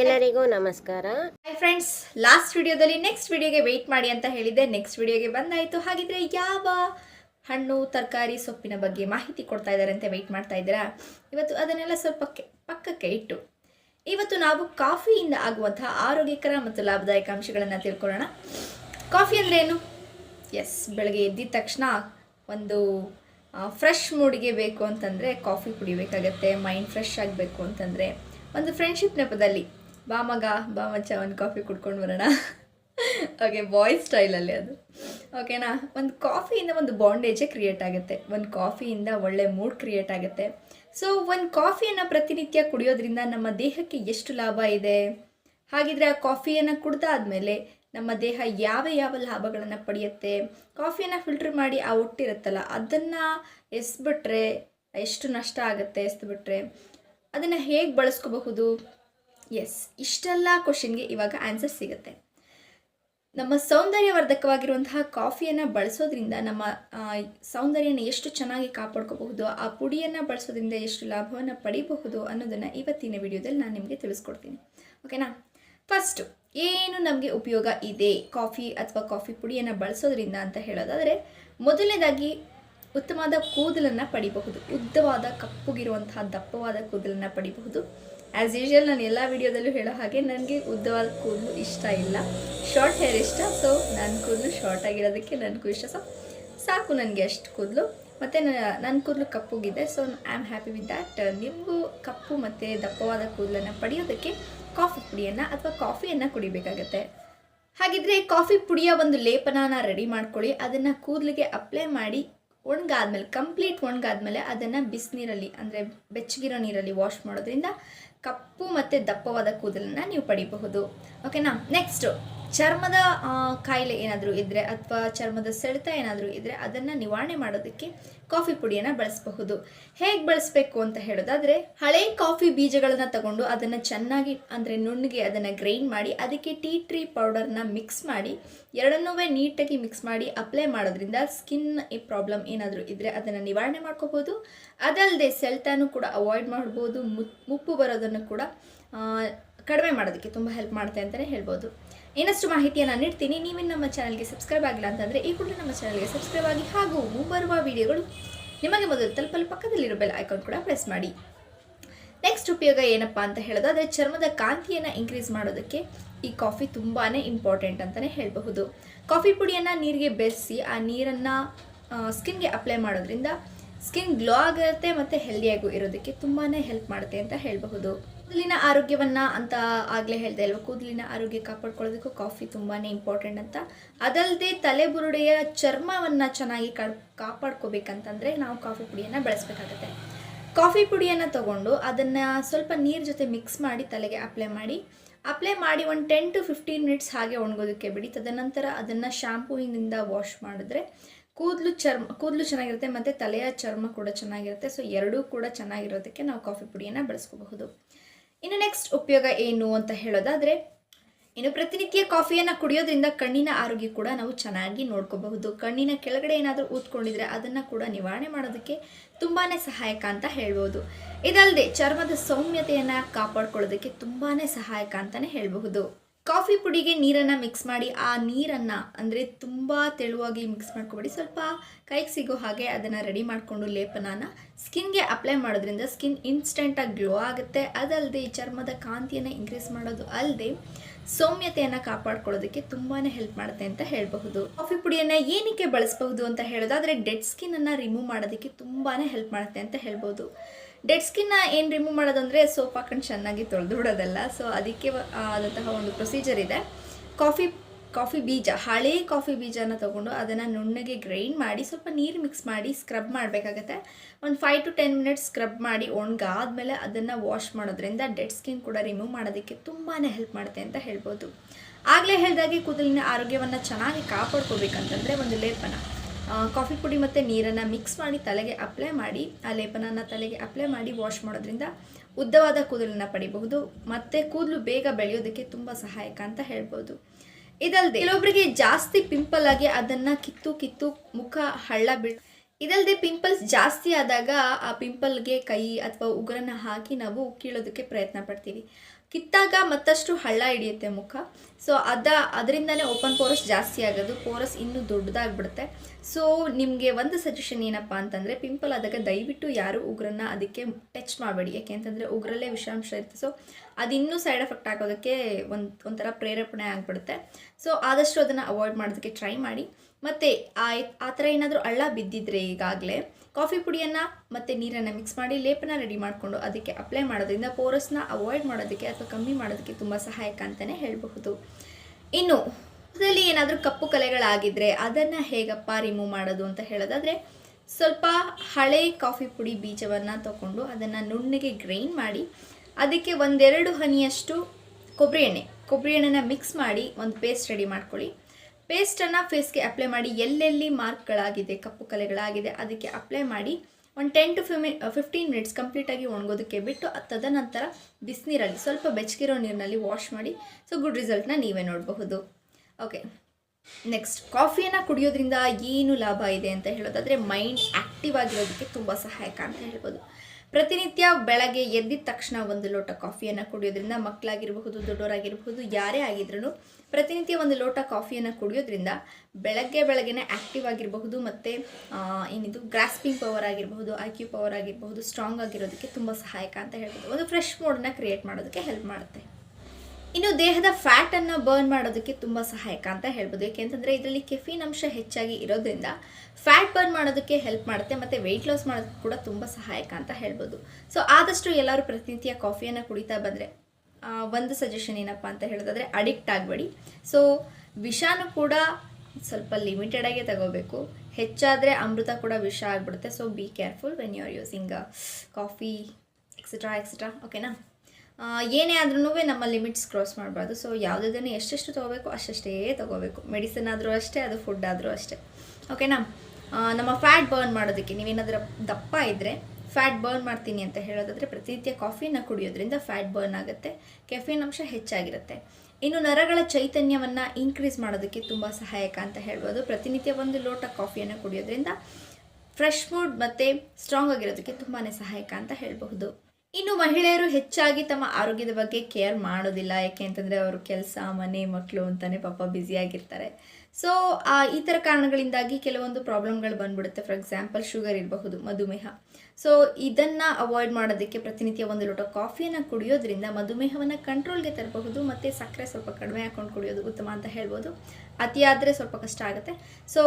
ಎಲ್ಲರಿಗೂ ನಮಸ್ಕಾರ. Hi friends last ವಿಡಿಯೋದಲ್ಲಿ ನೆಕ್ಸ್ಟ್ ವಿಡಿಯೋಗೆ ವೆಯ್ಟ್ ಮಾಡಿ ಅಂತ ಹೇಳಿದ್ದೆ. ನೆಕ್ಸ್ಟ್ ವಿಡಿಯೋಗೆ ಬಂದಾಯಿತು. ಹಾಗಿದ್ರೆ ಯಾವ ಹಣ್ಣು, ತರಕಾರಿ, ಸೊಪ್ಪಿನ ಬಗ್ಗೆ ಮಾಹಿತಿ ಕೊಡ್ತಾ ಇದ್ದಾರೆ ಅಂತ ವೆಯ್ಟ್ ಮಾಡ್ತಾ ಇದ್ದೀರಾ? ಇವತ್ತು ಅದನ್ನೆಲ್ಲ ಸ್ವಲ್ಪ ಪಕ್ಕಕ್ಕೆ ಇಟ್ಟು. ಇವತ್ತು ನಾವು ಕಾಫಿಯಿಂದ ಆಗುವಂತಹ ಆರೋಗ್ಯಕರ ಮತ್ತು ಲಾಭದಾಯಕ ಅಂಶಗಳನ್ನು ತಿಳ್ಕೊಳ್ಳೋಣ. ಕಾಫಿ ಅಂದರೆ ಏನು? ಎಸ್ ಬೆಳಗ್ಗೆ ಎದ್ದಿದ ತಕ್ಷಣ ಒಂದು ಫ್ರೆಶ್ ಮೂಡಿಗೆ ಬೇಕು ಅಂತಂದರೆ ಕಾಫಿ ಕುಡಿಬೇಕಾಗತ್ತೆ ಮೈಂಡ್ ಫ್ರೆಶ್ ಆಗಬೇಕು ಅಂತಂದರೆ. ಒಂದು ಫ್ರೆಂಡ್ಶಿಪ್ ನೆಪದಲ್ಲಿ ಬಾ ಮಗ, ಬಾ ಮಚ್ಚ, ಒಂದು ಕಾಫಿ ಕುಡ್ಕೊಂಡು ಬರೋಣ. ಓಕೆ ಬಾಯ್ಸ್ ಸ್ಟೈಲಲ್ಲಿ ಅದು. ಓಕೆನಾ ಒಂದು ಕಾಫಿಯಿಂದ ಒಂದು ಬಾಂಡೇಜೇ ಕ್ರಿಯೇಟ್ ಆಗುತ್ತೆ. ಒಂದು ಕಾಫಿಯಿಂದ ಒಳ್ಳೆ ಮೂಡ್ ಕ್ರಿಯೇಟ್ ಆಗುತ್ತೆ. ಸೊ ಒಂದು ಕಾಫಿಯನ್ನು ಪ್ರತಿನಿತ್ಯ ಕುಡಿಯೋದ್ರಿಂದ ನಮ್ಮ ದೇಹಕ್ಕೆ ಎಷ್ಟು ಲಾಭ ಇದೆ? ಹಾಗಿದ್ರೆ ಆ ಕಾಫಿಯನ್ನು ಕುಡ್ದಾದ್ಮೇಲೆ ನಮ್ಮ ದೇಹ ಯಾವ ಯಾವ ಲಾಭಗಳನ್ನು ಪಡೆಯುತ್ತೆ? ಕಾಫಿಯನ್ನು ಫಿಲ್ಟರ್ ಮಾಡಿ ಆ ಒಟ್ಟಿರುತ್ತಲ್ಲ ಅದನ್ನು ಎಸ್ಬಿಟ್ರೆ ಎಷ್ಟು ನಷ್ಟ ಆಗುತ್ತೆ ಎಸ್ಬಿಟ್ರೆ? ಅದನ್ನು ಹೇಗೆ ಬಳಸ್ಕೋಬಹುದು? ಎಸ್ ಇಷ್ಟೆಲ್ಲ ಕ್ವಶನ್ಗೆ ಇವಾಗ ಆನ್ಸರ್ ಸಿಗುತ್ತೆ. ನಮ್ಮ ಸೌಂದರ್ಯವರ್ಧಕವಾಗಿರುವಂತಹ ಕಾಫಿಯನ್ನು ಬಳಸೋದ್ರಿಂದ ನಮ್ಮ ಸೌಂದರ್ಯನ ಎಷ್ಟು ಚೆನ್ನಾಗಿ ಕಾಪಾಡ್ಕೋಬಹುದು, ಆ ಪುಡಿಯನ್ನು ಬಳಸೋದ್ರಿಂದ ಎಷ್ಟು ಲಾಭವನ್ನು ಪಡಿಬಹುದು ಅನ್ನೋದನ್ನು ಇವತ್ತಿನ ವಿಡಿಯೋದಲ್ಲಿ ನಾನು ನಿಮಗೆ ತಿಳಿಸ್ಕೊಡ್ತೀನಿ. ಓಕೆನಾ ಫಸ್ಟು ಏನು ನಮಗೆ ಉಪಯೋಗ ಇದೆ ಕಾಫಿ ಅಥವಾ ಕಾಫಿ ಪುಡಿಯನ್ನು ಬಳಸೋದ್ರಿಂದ ಅಂತ ಹೇಳೋದಾದರೆ, ಮೊದಲನೇದಾಗಿ ಉತ್ತಮವಾದ ಕೂದಲನ್ನು ಪಡಿಬಹುದು, ಉದ್ದವಾದ ಕಪ್ಪುಗಿರುವಂತಹ ದಪ್ಪವಾದ ಕೂದಲನ್ನು ಪಡಿಬಹುದು. ಆ್ಯಸ್ ಯೂಶುವಲ್ ನಾನು ಎಲ್ಲ ವಿಡಿಯೋದಲ್ಲೂ ಹೇಳೋ ಹಾಗೆ ನನಗೆ ಉದ್ದವಾದ ಕೂದಲು ಇಷ್ಟ ಇಲ್ಲ. ಶಾರ್ಟ್ ಹೇರ್ ಇಷ್ಟ ಸೊ ನನ್ನ ಕೂದಲು ಶಾರ್ಟ್ ಆಗಿರೋದಕ್ಕೆ ನನಗೂ ಇಷ್ಟ. ಸೊ ಸಾಕು ನನಗೆ ಅಷ್ಟು ಕೂದಲು. ಮತ್ತು ನನ್ನ ಕೂದಲು ಕಪ್ಪುಗಿದೆ so I am happy with that ನಿಮಗೂ ಕಪ್ಪು ಮತ್ತು ದಪ್ಪವಾದ ಕೂದಲನ್ನು ಪಡೆಯೋದಕ್ಕೆ ಕಾಫಿ ಪುಡಿಯನ್ನು ಅಥವಾ ಕಾಫಿಯನ್ನು ಕುಡಿಬೇಕಾಗತ್ತೆ. ಹಾಗಿದ್ರೆ ಕಾಫಿ ಪುಡಿಯ ಒಂದು ಲೇಪನನ ರೆಡಿ ಮಾಡ್ಕೊಳ್ಳಿ. ಅದನ್ನು ಕೂದಲಿಗೆ ಅಪ್ಲೈ ಮಾಡಿ ಒಣಗಾದ್ಮೇಲೆ ಕಂಪ್ಲೀಟ್ ಒಣಗಾದ್ಮೇಲೆ ಅದನ್ನು ಬಿಸಿನೀರಲ್ಲಿ, ಅಂದರೆ ಬೆಚ್ಚಗಿರೋ ನೀರಲ್ಲಿ ವಾಶ್ ಮಾಡೋದ್ರಿಂದ ಕಪ್ಪು ಮತ್ತು ದಪ್ಪವಾದ ಕೂದಲನ್ನು ನೀವು ಪಡಿಬಹುದು. ಓಕೆನಾ ನೆಕ್ಸ್ಟು ಚರ್ಮದ ಕಾಯಿಲೆ ಏನಾದರೂ ಇದ್ದರೆ ಅಥವಾ ಚರ್ಮದ ಸೆಳೆತ ಏನಾದರೂ ಇದ್ದರೆ ಅದನ್ನು ನಿವಾರಣೆ ಮಾಡೋದಕ್ಕೆ ಕಾಫಿ ಪುಡಿಯನ್ನು ಬಳಸಬಹುದು. ಹೇಗೆ ಬಳಸಬೇಕು ಅಂತ ಹೇಳೋದಾದರೆ, ಹಳೆ ಕಾಫಿ ಬೀಜಗಳನ್ನು ತಗೊಂಡು ಅದನ್ನು ಚೆನ್ನಾಗಿ, ಅಂದರೆ ನುಣ್ಣಗೆ ಅದನ್ನು ಗ್ರೈಂಡ್ ಮಾಡಿ, ಅದಕ್ಕೆ ಟೀ ಟ್ರೀ ಪೌಡರ್ನ ಮಿಕ್ಸ್ ಮಾಡಿ, ಎರಡನ್ನೂ ನೀಟಾಗಿ ಮಿಕ್ಸ್ ಮಾಡಿ ಅಪ್ಲೈ ಮಾಡೋದ್ರಿಂದ ಸ್ಕಿನ್ ಪ್ರಾಬ್ಲಮ್ ಏನಾದರೂ ಇದ್ದರೆ ಅದನ್ನು ನಿವಾರಣೆ ಮಾಡ್ಕೋಬೋದು ಅದಲ್ಲದೆ ಸೆಲ್ತಾನು ಕೂಡ ಅವಾಯ್ಡ್ ಮಾಡ್ಬೋದು ಮುಪ್ಪು ಬರೋದನ್ನು ಕೂಡ ಕಡಿಮೆ ಮಾಡೋದಕ್ಕೆ ತುಂಬ ಹೆಲ್ಪ್ ಮಾಡುತ್ತೆ ಅಂತಲೇ ಹೇಳ್ಬೋದು. ಇನ್ನಷ್ಟು ಮಾಹಿತಿಯನ್ನು ನೀಡ್ತೀನಿ. ನೀವೇನು ನಮ್ಮ ಚಾನಲ್ಗೆ ಸಬ್ಸ್ಕ್ರೈಬ್ ಆಗಿಲ್ಲ ಅಂತಂದರೆ ಈ ಕೂಡಲೇ ನಮ್ಮ ಚಾನಲ್ಗೆ ಸಬ್ಸ್ಕ್ರೈಬ್ ಆಗಿ ಹಾಗೂ ಮುಂಬರುವ ವಿಡಿಯೋಗಳು ನಿಮಗೆ ಮೊದಲು ತಲುಪಲು ಪಕ್ಕದಲ್ಲಿರೋ ಬೆಲ್ ಐಕಾನ್ ಕೂಡ ಪ್ರೆಸ್ ಮಾಡಿ. ನೆಕ್ಸ್ಟ್ ಉಪಯೋಗ ಏನಪ್ಪ ಅಂತ ಹೇಳೋದಾದರೆ ಚರ್ಮದ ಕಾಂತಿಯನ್ನು ಇನ್ಕ್ರೀಸ್ ಮಾಡೋದಕ್ಕೆ ಈ ಕಾಫಿ ತುಂಬಾ ಇಂಪಾರ್ಟೆಂಟ್ ಅಂತಲೇ ಹೇಳಬಹುದು. ಕಾಫಿ ಪುಡಿಯನ್ನು ನೀರಿಗೆ ಬೆರೆಸಿ ಆ ನೀರನ್ನು ಸ್ಕಿನ್ಗೆ ಅಪ್ಲೈ ಮಾಡೋದ್ರಿಂದ ಸ್ಕಿನ್ ಗ್ಲೋ ಆಗಿರುತ್ತೆ ಮತ್ತು ಹೆಲ್ದಿಯಾಗೂ ಇರೋದಕ್ಕೆ ತುಂಬಾ ಹೆಲ್ಪ್ ಮಾಡುತ್ತೆ ಅಂತ ಹೇಳಬಹುದು. ಕೂದಲಿನ ಆರೋಗ್ಯವನ್ನು ಅಂತ ಆಗಲೇ ಹೇಳಿದೆ ಅಲ್ವಾ? ಕೂದಲಿನ ಆರೋಗ್ಯ ಕಾಪಾಡ್ಕೊಳ್ಳೋದಕ್ಕೂ ಕಾಫಿ ತುಂಬಾ ಇಂಪಾರ್ಟೆಂಟ್ ಅಂತ. ಅದಲ್ಲದೆ ತಲೆಬುರುಡೆಯ ಚರ್ಮವನ್ನು ಚೆನ್ನಾಗಿ ಕಾಪಾಡ್ಕೋಬೇಕಂತಂದರೆ ನಾವು ಕಾಫಿ ಪುಡಿಯನ್ನು ಬಳಸಬೇಕಾಗತ್ತೆ. ಕಾಫಿ ಪುಡಿಯನ್ನು ತಗೊಂಡು ಅದನ್ನು ಸ್ವಲ್ಪ ನೀರು ಜೊತೆ ಮಿಕ್ಸ್ ಮಾಡಿ ತಲೆಗೆ ಅಪ್ಲೈ ಮಾಡಿ ಅಪ್ಲೈ ಮಾಡಿ ಒಂದು ಟೆನ್ ಟು ಫಿಫ್ಟೀನ್ ಮಿನಿಟ್ಸ್ ಹಾಗೆ ಒಣಗೋದಕ್ಕೆ ಬಿಡಿ. ತದನಂತರ ಅದನ್ನು ಶ್ಯಾಂಪೂನಿಂದ ವಾಶ್ ಮಾಡಿದ್ರೆ ಕೂದಲು ಚರ್ಮ, ಕೂದಲು ಚೆನ್ನಾಗಿರುತ್ತೆ ಮತ್ತು ತಲೆಯ ಚರ್ಮ ಕೂಡ ಚೆನ್ನಾಗಿರುತ್ತೆ. ಸೊ ಎರಡೂ ಕೂಡ ಚೆನ್ನಾಗಿರೋದಕ್ಕೆ ನಾವು ಕಾಫಿ ಪುಡಿಯನ್ನು ಬಳಸ್ಕೋಬಹುದು. ಇನ್ನು ನೆಕ್ಸ್ಟ್ ಉಪಯೋಗ ಏನು ಅಂತ ಹೇಳೋದಾದರೆ, ಇನ್ನು ಪ್ರತಿನಿತ್ಯ ಕಾಫಿಯನ್ನು ಕುಡಿಯೋದ್ರಿಂದ ಕಣ್ಣಿನ ಆರೋಗ್ಯ ಕೂಡ ನಾವು ಚೆನ್ನಾಗಿ ನೋಡ್ಕೋಬಹುದು. ಕಣ್ಣಿನ ಕೆಳಗಡೆ ಏನಾದರೂ ಊದ್ಕೊಂಡಿದ್ರೆ ಅದನ್ನು ಕೂಡ ನಿವಾರಣೆ ಮಾಡೋದಕ್ಕೆ ತುಂಬಾ ಸಹಾಯಕ ಅಂತ ಹೇಳ್ಬೋದು. ಇದಲ್ಲದೆ ಚರ್ಮದ ಸೌಮ್ಯತೆಯನ್ನು ಕಾಪಾಡ್ಕೊಳ್ಳೋದಕ್ಕೆ ತುಂಬಾ ಸಹಾಯಕ ಅಂತಲೇ ಹೇಳಬಹುದು. ಕಾಫಿ ಪುಡಿಗೆ ನೀರನ್ನು ಮಿಕ್ಸ್ ಮಾಡಿ, ಆ ನೀರನ್ನು ಅಂದರೆ ತುಂಬ ತೆಳುವಾಗಿ ಮಿಕ್ಸ್ ಮಾಡ್ಕೊಬೇಡಿ. ಸ್ವಲ್ಪ ಕೈಗೆ ಸಿಗೋ ಹಾಗೆ ಅದನ್ನು ರೆಡಿ ಮಾಡಿಕೊಂಡು ಲೇಪನಾನ ಸ್ಕಿನ್ಗೆ ಅಪ್ಲೈ ಮಾಡೋದ್ರಿಂದ ಸ್ಕಿನ್ ಇನ್ಸ್ಟೆಂಟಾಗಿ ಗ್ಲೋ ಆಗುತ್ತೆ. ಅದಲ್ಲದೆ ಚರ್ಮದ ಕಾಂತಿಯನ್ನು ಇನ್ಕ್ರೀಸ್ ಮಾಡೋದು ಅಲ್ಲದೆ ಸೌಮ್ಯತೆಯನ್ನು ಕಾಪಾಡ್ಕೊಳ್ಳೋದಕ್ಕೆ ತುಂಬಾ ಹೆಲ್ಪ್ ಮಾಡುತ್ತೆ ಅಂತ ಹೇಳಬಹುದು. ಕಾಫಿ ಪುಡಿಯನ್ನು ಏನಕ್ಕೆ ಬಳಸಬಹುದು ಅಂತ ಹೇಳೋದಾದರೆ ಡೆಡ್ ಸ್ಕಿನ್ನನ್ನು ರಿಮೂವ್ ಮಾಡೋದಕ್ಕೆ ತುಂಬಾ ಹೆಲ್ಪ್ ಮಾಡುತ್ತೆ ಅಂತ ಹೇಳ್ಬೋದು ಡೆಡ್ ಸ್ಕಿನ್ನ ಏನು ರಿಮೂವ್ ಮಾಡೋದಂದರೆ ಸೋಪ್ ಹಾಕೊಂಡು ಚೆನ್ನಾಗಿ ತೊಳೆದು ಬಿಡೋದಲ್ಲ. ಸೊ ಅದಕ್ಕೆ ಆದಂತಹ ಒಂದು ಪ್ರೊಸೀಜರ್ ಇದೆ. ಕಾಫಿ ಕಾಫಿ ಬೀಜ, ಹಳೆ ಕಾಫಿ ಬೀಜನ ತೊಗೊಂಡು ಅದನ್ನು ನುಣ್ಣಗೆ ಗ್ರೈಂಡ್ ಮಾಡಿ, ಸ್ವಲ್ಪ ನೀರು ಮಿಕ್ಸ್ ಮಾಡಿ ಸ್ಕ್ರಬ್ ಮಾಡಬೇಕಾಗತ್ತೆ. ಒಂದು five to ten minutes scrub ಮಾಡಿ ಒಣಗಾದ್ಮೇಲೆ ಅದನ್ನು ವಾಶ್ ಮಾಡೋದ್ರಿಂದ ಡೆಡ್ ಸ್ಕಿನ್ ಕೂಡ ರಿಮೂವ್ ಮಾಡೋದಕ್ಕೆ ತುಂಬಾ ಹೆಲ್ಪ್ ಮಾಡುತ್ತೆ ಅಂತ ಹೇಳ್ಬೋದು. ಆಗಲೇ ಹೇಳಿದಾಗೆ ಕೂದಲಿನ ಆರೋಗ್ಯವನ್ನು ಚೆನ್ನಾಗಿ ಕಾಪಾಡ್ಕೋಬೇಕಂತಂದರೆ ಒಂದು ಲೇಪನ. ಕಾಫಿ ಪುಡಿ ಮತ್ತು ನೀರನ್ನು ಮಿಕ್ಸ್ ಮಾಡಿ ತಲೆಗೆ ಅಪ್ಲೈ ಮಾಡಿ, ಆ ಲೇಪನನ ತಲೆಗೆ ಅಪ್ಲೈ ಮಾಡಿ ವಾಶ್ ಮಾಡೋದ್ರಿಂದ ಉದ್ದವಾದ ಕೂದಲನ್ನು ಪಡಿಬಹುದು. ಮತ್ತು ಕೂದಲು ಬೇಗ ಬೆಳೆಯೋದಕ್ಕೆ ತುಂಬ ಸಹಾಯಕ ಅಂತ ಹೇಳ್ಬೋದು. ಇದಲ್ಲದೆ ಕೆಲವೊಬ್ಬರಿಗೆ ಜಾಸ್ತಿ ಪಿಂಪಲ್ ಆಗಿ ಅದನ್ನು ಕಿತ್ತು ಕಿತ್ತು ಮುಖ ಹಳ್ಳ ಬಿ ಇದಲ್ಲದೆ ಪಿಂಪಲ್ಸ್ ಜಾಸ್ತಿ ಆದಾಗ ಆ ಪಿಂಪಲ್ಗೆ ಕೈ ಅಥವಾ ಉಗುರನ್ನು ಹಾಕಿ ನಾವು ಕೀಳೋದಕ್ಕೆ ಪ್ರಯತ್ನ ಪಡ್ತೀವಿ. ಕಿತ್ತಾಗ ಮತ್ತಷ್ಟು ಹಳ್ಳ ಹಿಡಿಯುತ್ತೆ ಮುಖ. ಸೊ ಅದ, ಅದರಿಂದಲೇ ಓಪನ್ ಪೋರಸ್ ಜಾಸ್ತಿ ಆಗೋದು ಪೋರಸ್ ಇನ್ನೂ ದೊಡ್ಡದಾಗ್ಬಿಡುತ್ತೆ. ಸೊ ನಿಮಗೆ ಒಂದು ಸಜೆಷನ್ ಏನಪ್ಪ ಅಂತಂದರೆ ಪಿಂಪಲ್ ಆದಾಗ ದಯವಿಟ್ಟು ಯಾರು ಉಗ್ರನ್ನ ಅದಕ್ಕೆ ಟಚ್ ಮಾಡಬೇಡಿ. ಯಾಕೆ ಅಂತಂದರೆ ಉಗ್ರಲ್ಲೇ ವಿಷಾಂಶ ಇರುತ್ತೆ. ಸೊ ಅದು ಇನ್ನೂ ಸೈಡ್ ಎಫೆಕ್ಟ್ ಆಗೋದಕ್ಕೆ ಒಂದು, ಒಂಥರ ಪ್ರೇರೇಪಣೆ ಆಗಿಬಿಡುತ್ತೆ. ಸೊ ಆದಷ್ಟು ಅದನ್ನು ಅವಾಯ್ಡ್ ಮಾಡೋದಕ್ಕೆ ಟ್ರೈ ಮಾಡಿ. ಮತ್ತು, ಆ ಆ ಥರ ಏನಾದರೂ ಹಳ್ಳ ಬಿದ್ದಿದ್ರೆ ಈಗಾಗಲೇ ಕಾಫಿ ಪುಡಿಯನ್ನು ಮತ್ತು ನೀರನ್ನು ಮಿಕ್ಸ್ ಮಾಡಿ ಲೇಪನ ರೆಡಿ ಮಾಡಿಕೊಂಡು ಅದಕ್ಕೆ ಅಪ್ಲೈ ಮಾಡೋದ್ರಿಂದ ಪೋರಸ್ನ ಅವಾಯ್ಡ್ ಮಾಡೋದಕ್ಕೆ ಅಥವಾ ಕಮ್ಮಿ ಮಾಡೋದಕ್ಕೆ ತುಂಬ ಸಹಾಯಕ ಅಂತಲೇ ಹೇಳಬಹುದು. ಇನ್ನು ಅದರಲ್ಲಿ ಏನಾದರೂ ಕಪ್ಪು ಕಲೆಗಳಾಗಿದ್ದರೆ ಅದನ್ನು ಹೇಗಪ್ಪ ರಿಮೂವ್ ಮಾಡೋದು ಅಂತ ಹೇಳೋದಾದರೆ ಸ್ವಲ್ಪ ಹಳೆ ಕಾಫಿ ಪುಡಿ ಬೀಜವನ್ನು ತಗೊಂಡು ಅದನ್ನು ನುಣ್ಣಗೆ ಗ್ರೈಂಡ್ ಮಾಡಿ ಅದಕ್ಕೆ ಒಂದೆರಡು ಹನಿಯಷ್ಟು ಕೊಬ್ಬರಿ ಎಣ್ಣೆ ಕೊಬ್ಬರಿ ಎಣ್ಣೆನ ಮಿಕ್ಸ್ ಮಾಡಿ ಒಂದು ಪೇಸ್ಟ್ ರೆಡಿ ಮಾಡ್ಕೊಳ್ಳಿ. ಪೇಸ್ಟನ್ನು ಫೇಸ್ಗೆ ಅಪ್ಲೈ ಮಾಡಿ ಎಲ್ಲೆಲ್ಲಿ ಮಾರ್ಕ್ಗಳಾಗಿದೆ, ಕಪ್ಪು ಕಲೆಗಳಾಗಿದೆ, ಅದಕ್ಕೆ ಅಪ್ಲೈ ಮಾಡಿ ಒಂದು ಟೆನ್ ಟು ಫಿಮಿ, ಫಿಫ್ಟೀನ್ ಮಿನಿಟ್ಸ್ ಕಂಪ್ಲೀಟಾಗಿ ಒಣಗೋದಕ್ಕೆ ಬಿಟ್ಟು ತದನಂತರ ಬಿಸಿನೀರಲ್ಲಿ ಸ್ವಲ್ಪ ಬೆಚ್ಚಗಿರೋ ನೀರಿನಲ್ಲಿ ವಾಶ್ ಮಾಡಿ, ಸೊ ಗುಡ್ ರಿಸಲ್ಟ್ನ ನೀವೇ ನೋಡಬಹುದು. ಓಕೆ, ನೆಕ್ಸ್ಟ್ ಕಾಫಿಯನ್ನು ಕುಡಿಯೋದ್ರಿಂದ ಏನು ಲಾಭ ಇದೆ ಅಂತ ಹೇಳೋದಾದರೆ ಮೈಂಡ್ ಆ್ಯಕ್ಟಿವ್ ಆಗಿರೋದಕ್ಕೆ ತುಂಬ ಸಹಾಯಕ ಅಂತ ಹೇಳ್ಬೋದು. ಪ್ರತಿನಿತ್ಯ ಬೆಳಗ್ಗೆ ಎದ್ದಿದ ತಕ್ಷಣ ಒಂದು ಲೋಟ ಕಾಫಿಯನ್ನು ಕುಡಿಯೋದ್ರಿಂದ ಮಕ್ಕಳಾಗಿರಬಹುದು ದೊಡ್ಡವರಾಗಿರಬಹುದು ಯಾರೇ ಆಗಿದ್ರೂ ಪ್ರತಿನಿತ್ಯ ಒಂದು ಲೋಟ ಕಾಫಿಯನ್ನು ಕುಡಿಯೋದ್ರಿಂದ ಬೆಳಗ್ಗೆ ಬೆಳಗ್ಗೆನೆ ಆ್ಯಕ್ಟಿವ್ ಆಗಿರಬಹುದು ಮತ್ತು ಏನಿದು ಗ್ರಾಸ್ಪಿಂಗ್ ಪವರ್ ಆಗಿರಬಹುದು, ಐ ಕ್ಯೂ ಪವರ್ ಆಗಿರಬಹುದು, ಸ್ಟ್ರಾಂಗ್ ಆಗಿರೋದಕ್ಕೆ ತುಂಬ ಸಹಾಯಕ ಅಂತ ಹೇಳ್ಬೋದು. ಒಂದು ಫ್ರೆಶ್ ಮೂಡನ್ನ ಕ್ರಿಯೇಟ್ ಮಾಡೋದಕ್ಕೆ ಹೆಲ್ಪ್ ಮಾಡುತ್ತೆ. ಇನ್ನು ದೇಹದ ಫ್ಯಾಟನ್ನು ಬರ್ನ್ ಮಾಡೋದಕ್ಕೆ ತುಂಬ ಸಹಾಯಕ ಅಂತ ಹೇಳ್ಬೋದು. ಯಾಕೆಂತಂದರೆ ಇದರಲ್ಲಿ ಕೆಫಿನ್ ಅಂಶ ಹೆಚ್ಚಾಗಿ ಇರೋದ್ರಿಂದ ಫ್ಯಾಟ್ ಬರ್ನ್ ಮಾಡೋದಕ್ಕೆ ಹೆಲ್ಪ್ ಮಾಡುತ್ತೆ ಮತ್ತು ವೆಯ್ಟ್ ಲಾಸ್ ಮಾಡೋದಕ್ಕೆ ಕೂಡ ತುಂಬ ಸಹಾಯಕ ಅಂತ ಹೇಳ್ಬೋದು. ಸೊ ಆದಷ್ಟು ಎಲ್ಲರೂ ಪ್ರತಿನಿತ್ಯ ಕಾಫಿಯನ್ನು ಕುಡಿತಾ ಬಂದರೆ ಒಂದು ಸಜೆಷನ್ ಏನಪ್ಪ ಅಂತ ಹೇಳೋದಾದರೆ ಅಡಿಕ್ಟ್ ಆಗಬೇಡಿ. ಸೊ ವಿಷಾನು ಕೂಡ ಸ್ವಲ್ಪ ಲಿಮಿಟೆಡಾಗೆ ತಗೋಬೇಕು. ಹೆಚ್ಚಾದರೆ ಅಮೃತ ಕೂಡ ವಿಷ ಆಗಿಬಿಡುತ್ತೆ. So be careful when you are using coffee etcetera etcetera ಓಕೆನಾ ಏನೇ ಆದ್ರೂ ನಮ್ಮ ಲಿಮಿಟ್ಸ್ ಕ್ರಾಸ್ ಮಾಡಬಾರ್ದು. ಸೊ ಯಾವುದನ್ನು ಎಷ್ಟೆಷ್ಟು ತೊಗೋಬೇಕು, ಅಷ್ಟಷ್ಟೇ ತೊಗೋಬೇಕು. ಮೆಡಿಸಿನ್ ಆದರೂ ಅಷ್ಟೇ, ಅದು ಫುಡ್ ಆದರೂ ಅಷ್ಟೇ. ಓಕೆನಾ ನಮ್ಮ ಫ್ಯಾಟ್ ಬರ್ನ್ ಮಾಡೋದಕ್ಕೆ ನೀವೇನಾದರೂ ದಪ್ಪ ಇದ್ದರೆ ಫ್ಯಾಟ್ ಬರ್ನ್ ಮಾಡ್ತೀನಿ ಅಂತ ಹೇಳೋದಾದರೆ ಪ್ರತಿನಿತ್ಯ ಕಾಫಿನ ಕುಡಿಯೋದ್ರಿಂದ ಫ್ಯಾಟ್ ಬರ್ನ್ ಆಗುತ್ತೆ. ಕೆಫಿನ್ ಅಂಶ ಹೆಚ್ಚಾಗಿರುತ್ತೆ. ಇನ್ನು ನರಗಳ ಚೈತನ್ಯವನ್ನು ಇನ್ಕ್ರೀಸ್ ಮಾಡೋದಕ್ಕೆ ತುಂಬ ಸಹಾಯಕ ಅಂತ ಹೇಳ್ಬೋದು. ಪ್ರತಿನಿತ್ಯ ಒಂದು ಲೋಟ ಕಾಫಿಯನ್ನು ಕುಡಿಯೋದ್ರಿಂದ ಫ್ರೆಶ್ ಫುಡ್ ಮತ್ತು ಸ್ಟ್ರಾಂಗ್ ಆಗಿರೋದಕ್ಕೆ ತುಂಬಾ ಸಹಾಯಕ ಅಂತ ಹೇಳಬಹುದು. ಇನ್ನು ಮಹಿಳೆಯರು ಹೆಚ್ಚಾಗಿ ತಮ್ಮ ಆರೋಗ್ಯದ ಬಗ್ಗೆ ಕೇರ್ ಮಾಡೋದಿಲ್ಲ, ಯಾಕೆ ಅಂತಂದರೆ ಅವರು ಕೆಲಸ, ಮನೆ ಮಕ್ಕಳು ಅಂತಲೇ ಪಾಪ ಬ್ಯುಸಿಯಾಗಿರ್ತಾರೆ ಸೊ ಈ ಥರ ಕಾರಣಗಳಿಂದಾಗಿ ಕೆಲವೊಂದು ಪ್ರಾಬ್ಲಮ್ಗಳು ಬಂದ್ಬಿಡುತ್ತೆ. ಫಾರ್ ಎಕ್ಸಾಂಪಲ್ ಶುಗರ್ ಇರಬಹುದು, ಮಧುಮೇಹ. ಸೊ ಇದನ್ನು ಅವಾಯ್ಡ್ ಮಾಡೋದಕ್ಕೆ ಪ್ರತಿನಿತ್ಯ ಒಂದು ಲೋಟ ಕಾಫಿಯನ್ನು ಕುಡಿಯೋದ್ರಿಂದ ಮಧುಮೇಹವನ್ನು ಕಂಟ್ರೋಲ್ಗೆ ತರಬಹುದು, ಮತ್ತು ಸಕ್ಕರೆ ಸ್ವಲ್ಪ ಕಡಿಮೆ ಹಾಕ್ಕೊಂಡು ಕುಡಿಯೋದು ಉತ್ತಮ ಅಂತ ಹೇಳ್ಬೋದು. ಅತಿಯಾದರೆ ಸ್ವಲ್ಪ ಕಷ್ಟ ಆಗುತ್ತೆ. ಸೊ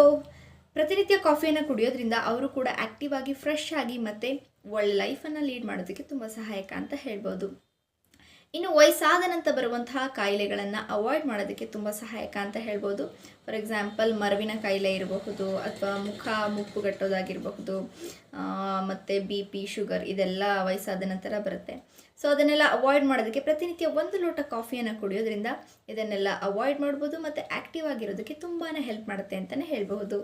ಪ್ರತಿನಿತ್ಯ ಕಾಫಿಯನ್ನು ಕುಡಿಯೋದ್ರಿಂದ ಅವರು ಕೂಡ ಆ್ಯಕ್ಟಿವ್ ಆಗಿ ಫ್ರೆಶ್ ಆಗಿ ಮತ್ತು ಒಳ್ಳೆ ಲೈಫನ್ನು ಲೀಡ್ ಮಾಡೋದಕ್ಕೆ ತುಂಬ ಸಹಾಯಕ ಅಂತ ಹೇಳ್ಬೋದು. ಇನ್ನು ವಯಸ್ಸಾದ ನಂತರ ಬರುವಂತಹ ಕಾಯಿಲೆಗಳನ್ನು ಅವಾಯ್ಡ್ ಮಾಡೋದಕ್ಕೆ ತುಂಬ ಸಹಾಯಕ ಅಂತ ಹೇಳ್ಬೋದು. ಫಾರ್ ಎಕ್ಸಾಂಪಲ್ ಮರವಿನ ಕಾಯಿಲೆ ಇರಬಹುದು ಅಥವಾ ಮುಖ ಮುಪ್ಪುಗಟ್ಟೋದಾಗಿರಬಹುದು ಮತ್ತು ಬಿ ಪಿ ಶುಗರ್ ಇದೆಲ್ಲ ವಯಸ್ಸಾದ ನಂತರ ಬರುತ್ತೆ. ಸೊ ಅದನ್ನೆಲ್ಲ ಅವಾಯ್ಡ್ ಮಾಡೋದಕ್ಕೆ ಪ್ರತಿನಿತ್ಯ ಒಂದು ಲೋಟ ಕಾಫಿಯನ್ನು ಕುಡಿಯೋದ್ರಿಂದ ಇದನ್ನೆಲ್ಲ ಅವಾಯ್ಡ್ ಮಾಡ್ಬೋದು ಮತ್ತು ಆ್ಯಕ್ಟಿವ್ ಆಗಿರೋದಕ್ಕೆ ತುಂಬಾ ಹೆಲ್ಪ್ ಮಾಡುತ್ತೆ ಅಂತಲೇ ಹೇಳ್ಬಹುದು.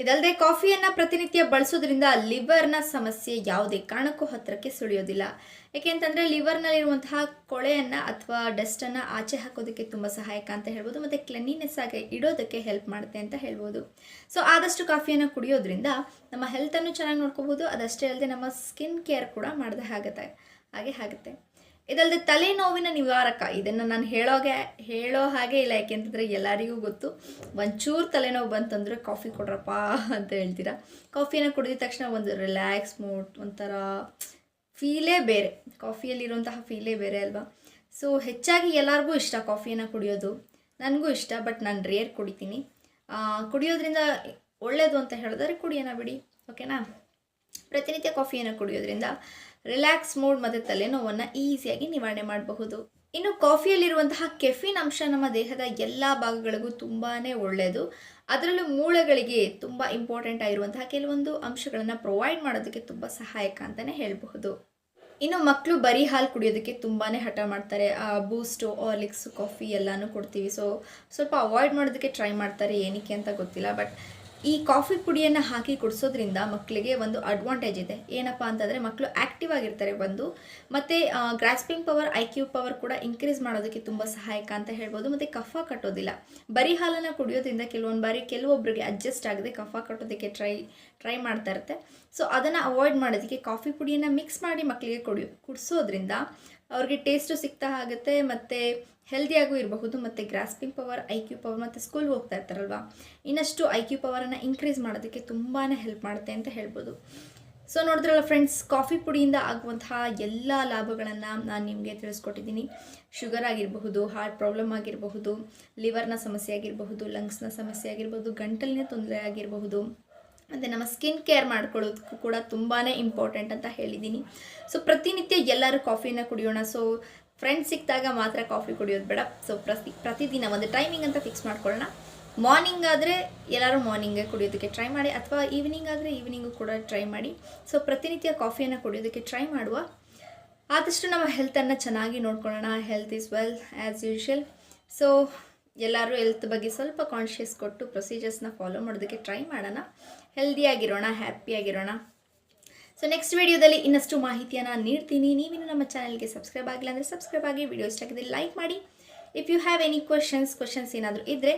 ಇದಲ್ಲದೆ ಕಾಫಿಯನ್ನು ಪ್ರತಿನಿತ್ಯ ಬಳಸೋದ್ರಿಂದ ಲಿವರ್ನ ಸಮಸ್ಯೆ ಯಾವುದೇ ಕಾರಣಕ್ಕೂ ಹತ್ತಿರಕ್ಕೆ ಸುಳಿಯೋದಿಲ್ಲ. ಏಕೆಂತಂದರೆ ಲಿವರ್ನಲ್ಲಿರುವಂತಹ ಕೊಳೆಯನ್ನು ಅಥವಾ ಡಸ್ಟನ್ನು ಆಚೆ ಹಾಕೋದಕ್ಕೆ ತುಂಬ ಸಹಾಯಕ ಅಂತ ಹೇಳ್ಬೋದು, ಮತ್ತು ಕ್ಲೆನ್ಲಿನೆಸ್ ಆಗಿ ಇಡೋದಕ್ಕೆ ಹೆಲ್ಪ್ ಮಾಡುತ್ತೆ ಅಂತ ಹೇಳ್ಬೋದು. ಸೊ, ಆದಷ್ಟು ಕಾಫಿಯನ್ನು ಕುಡಿಯೋದ್ರಿಂದ ನಮ್ಮ ಹೆಲ್ತನ್ನು ಚೆನ್ನಾಗಿ ನೋಡ್ಕೋಬೋದು, ಅದಷ್ಟೇ ಅಲ್ಲದೆ ನಮ್ಮ ಸ್ಕಿನ್ ಕೇರ್ ಕೂಡ ಮಾಡಿದ ಆಗುತ್ತೆ ಹಾಗೆ ಆಗುತ್ತೆ. ಇದಲ್ಲದೆ ತಲೆನೋವಿನ ನಿವಾರಕ. ಇದನ್ನು ನಾನು ಹೇಳೋಗೆ, ಹೇಳೋ ಹಾಗೆ ಇಲ್ಲ. ಯಾಕೆಂತಂದರೆ ಎಲ್ಲರಿಗೂ ಗೊತ್ತು. ಒಂಚೂರು ತಲೆನೋವು ಬಂತಂದರೆ ಕಾಫಿ ಕೊಡ್ರಪ್ಪ ಅಂತ ಹೇಳ್ತೀರಾ? ಕಾಫಿನ ಕುಡಿದ ತಕ್ಷಣ ಒಂದು ರಿಲ್ಯಾಕ್ಸ್ ಮೂಡ್ ಒಂಥರ ಫೀಲೇ ಬೇರೆ. ಕಾಫಿಯಲ್ಲಿರುವಂತಹ ಫೀಲೇ ಬೇರೆ ಅಲ್ವಾ? ಸೊ ಹೆಚ್ಚಾಗಿ ಎಲ್ಲರಿಗೂ ಇಷ್ಟ ಕಾಫಿಯನ್ನು ಕುಡಿಯೋದು. ನನಗೂ ಇಷ್ಟ ಬಟ್ ನಾನು ರೇರ್ ಕುಡಿತೀನಿ. ಕುಡಿಯೋದ್ರಿಂದ ಒಳ್ಳೆಯದು ಅಂತ ಹೇಳಿದ್ರೆ ಕುಡಿಯೋಣ ಬಿಡಿ. ಓಕೆನಾ ಪ್ರತಿನಿತ್ಯ ಕಾಫಿಯನ್ನು ಕುಡಿಯೋದ್ರಿಂದ ರಿಲ್ಯಾಕ್ಸ್ ಮೂಡ್ ಮತ್ತು ತಲೆನೋವನ್ನು ಈಸಿಯಾಗಿ ನಿವಾರಣೆ ಮಾಡಬಹುದು. ಇನ್ನು ಕಾಫಿಯಲ್ಲಿರುವಂತಹ ಕೆಫಿನ್ ಅಂಶ ನಮ್ಮ ದೇಹದ ಎಲ್ಲ ಭಾಗಗಳಿಗೂ ತುಂಬಾ ಒಳ್ಳೆಯದು. ಅದರಲ್ಲೂ ಮೂಳೆಗಳಿಗೆ ತುಂಬ ಇಂಪಾರ್ಟೆಂಟ್ ಆಗಿರುವಂತಹ ಕೆಲವೊಂದು ಅಂಶಗಳನ್ನು ಪ್ರೊವೈಡ್ ಮಾಡೋದಕ್ಕೆ ತುಂಬ ಸಹಾಯಕ ಅಂತಲೇ ಹೇಳಬಹುದು. ಇನ್ನು ಮಕ್ಕಳು ಬರೀ ಹಾಲು ಕುಡಿಯೋದಕ್ಕೆ ತುಂಬಾ ಹಠ ಮಾಡ್ತಾರೆ. ಬೂಸ್ಟು ಆರ್ಲಿಕ್ಸು ಕಾಫಿ ಎಲ್ಲನೂ ಕೊಡ್ತೀವಿ. ಸೊ ಸ್ವಲ್ಪ ಅವಾಯ್ಡ್ ಮಾಡೋದಕ್ಕೆ ಟ್ರೈ ಮಾಡ್ತಾರೆ ಏನಕ್ಕೆ ಅಂತ ಗೊತ್ತಿಲ್ಲ. ಬಟ್ ಈ ಕಾಫಿ ಪುಡಿಯನ್ನು ಹಾಕಿ ಕುಡಿಸೋದ್ರಿಂದ ಮಕ್ಕಳಿಗೆ ಒಂದು ಅಡ್ವಾಂಟೇಜ್ ಇದೆ. ಏನಪ್ಪ ಅಂತಂದರೆ ಮಕ್ಕಳು ಆ್ಯಕ್ಟಿವ್ ಆಗಿರ್ತಾರೆ ಒಂದು ಮತ್ತು grasping power I Q power ಕೂಡ ಇನ್ಕ್ರೀಸ್ ಮಾಡೋದಕ್ಕೆ ತುಂಬ ಸಹಾಯಕ ಅಂತ ಹೇಳ್ಬೋದು. ಮತ್ತು ಕಫ ಕಟ್ಟೋದಿಲ್ಲ. ಬರೀ ಹಾಲನ್ನು ಕುಡಿಯೋದ್ರಿಂದ ಕೆಲವೊಂದು ಬಾರಿ ಕೆಲವೊಬ್ಬರಿಗೆ ಅಡ್ಜಸ್ಟ್ ಆಗದೆ ಕಫ ಕಟ್ಟೋದಕ್ಕೆ ಟ್ರೈ ಟ್ರೈ ಮಾಡ್ತಾ ಇರುತ್ತೆ. ಸೊ ಅದನ್ನು ಅವಾಯ್ಡ್ ಮಾಡೋದಕ್ಕೆ ಕಾಫಿ ಪುಡಿಯನ್ನು ಮಿಕ್ಸ್ ಮಾಡಿ ಮಕ್ಕಳಿಗೆ ಕುಡಿ, ಕುಡಿಸೋದ್ರಿಂದ ಅವ್ರಿಗೆ ಟೇಸ್ಟು ಸಿಗ್ತಾ ಆಗುತ್ತೆ ಮತ್ತು ಹೆಲ್ದಿಯಾಗೂ ಇರಬಹುದು, ಮತ್ತು grasping power I Q power ಮತ್ತು ಸ್ಕೂಲ್ಗೆ ಹೋಗ್ತಾ ಇರ್ತಾರಲ್ವ? ಇನ್ನಷ್ಟು ಐ ಕ್ಯೂ ಪವರನ್ನು ಇನ್ಕ್ರೀಸ್ ಮಾಡೋದಕ್ಕೆ ತುಂಬಾ ಹೆಲ್ಪ್ ಮಾಡುತ್ತೆ ಅಂತ ಹೇಳ್ಬೋದು. ಸೊ ನೋಡಿದ್ರಲ್ಲ ಫ್ರೆಂಡ್ಸ್ ಕಾಫಿ ಪುಡಿಯಿಂದ ಆಗುವಂತಹ ಎಲ್ಲ ಲಾಭಗಳನ್ನು ನಾನು ನಿಮಗೆ ತಿಳಿಸ್ಕೊಟ್ಟಿದ್ದೀನಿ. ಶುಗರ್ ಆಗಿರಬಹುದು ಹಾರ್ಟ್ ಪ್ರಾಬ್ಲಮ್ ಆಗಿರಬಹುದು ಲಿವರ್ನ ಸಮಸ್ಯೆ ಆಗಿರಬಹುದು ಲಂಗ್ಸ್ನ ಸಮಸ್ಯೆ ಆಗಿರ್ಬೋದು ಗಂಟಲಿನ ತೊಂದರೆ ಆಗಿರಬಹುದು. ಮತ್ತು ನಮ್ಮ ಸ್ಕಿನ್ ಕೇರ್ ಮಾಡ್ಕೊಳ್ಳೋದಕ್ಕೂ ಕೂಡ ತುಂಬಾ ಇಂಪಾರ್ಟೆಂಟ್ ಅಂತ ಹೇಳಿದ್ದೀನಿ. ಸೊ ಪ್ರತಿನಿತ್ಯ ಎಲ್ಲರೂ ಕಾಫಿನ ಕುಡಿಯೋಣ. ಸೊ ಫ್ರೆಂಡ್ಸ್ ಸಿಕ್ಕಿದಾಗ ಮಾತ್ರ ಕಾಫಿ ಕುಡಿಯೋದು ಬೇಡ. ಸೊ ಪ್ರತಿ, ಪ್ರತಿದಿನ ಒಂದು ಟೈಮಿಂಗ್ ಅಂತ ಫಿಕ್ಸ್ ಮಾಡ್ಕೊಳ್ಳೋಣ. ಮಾರ್ನಿಂಗ್ ಆದರೆ ಎಲ್ಲರೂ ಮಾರ್ನಿಂಗೇ ಕುಡಿಯೋದಕ್ಕೆ ಟ್ರೈ ಮಾಡಿ, ಅಥವಾ ಈವ್ನಿಂಗ್ ಆದರೆ ಈವ್ನಿಂಗು ಕೂಡ ಟ್ರೈ ಮಾಡಿ. ಸೊ ಪ್ರತಿನಿತ್ಯ ಕಾಫಿಯನ್ನು ಕುಡಿಯೋದಕ್ಕೆ ಟ್ರೈ ಮಾಡುವ. ಆದಷ್ಟು ನಮ್ಮ ಹೆಲ್ತನ್ನು ಚೆನ್ನಾಗಿ ನೋಡ್ಕೊಳ್ಳೋಣ. Health is well as usual so ಎಲ್ಲರೂ ಹೆಲ್ತ್ ಬಗ್ಗೆ ಸ್ವಲ್ಪ ಕಾನ್ಷಿಯಸ್ ಕೊಟ್ಟು ಪ್ರೊಸೀಜರ್ಸ್ನ ಫಾಲೋ ಮಾಡೋದಕ್ಕೆ ಟ್ರೈ ಮಾಡೋಣ. ಹೆಲ್ದಿಯಾಗಿರೋಣ ಹ್ಯಾಪಿಯಾಗಿರೋಣ ಸೊ ನೆಕ್ಸ್ಟ್ ವಿಡಿಯೋದಲ್ಲಿ ಇನ್ನಷ್ಟು ಮಾಹಿತಿಯನ್ನು ನೀಡ್ತೀನಿ. ನೀವಿನ್ನು ನಮ್ಮ ಚಾನಲ್ಗೆ ಸಬ್ಸ್ಕ್ರೈಬ್ ಆಗಿಲ್ಲ ಅಂದರೆ ಸಬ್ಸ್ಕ್ರೈಬ್ ಆಗಿ ವಿಡಿಯೋ ಇಷ್ಟ ಆಗಿದ್ರೆ ಲೈಕ್ ಮಾಡಿ. If you have any questions questions ಏನಾದರೂ ಇದ್ದರೆ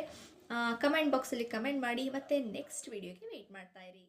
ಕಮೆಂಟ್ ಬಾಕ್ಸಲ್ಲಿ ಕಮೆಂಟ್ ಮಾಡಿ. ಮತ್ತು ನೆಕ್ಸ್ಟ್ ವಿಡಿಯೋಗೆ ವೆಯ್ಟ್ ಮಾಡ್ತಾ ಇರಿ.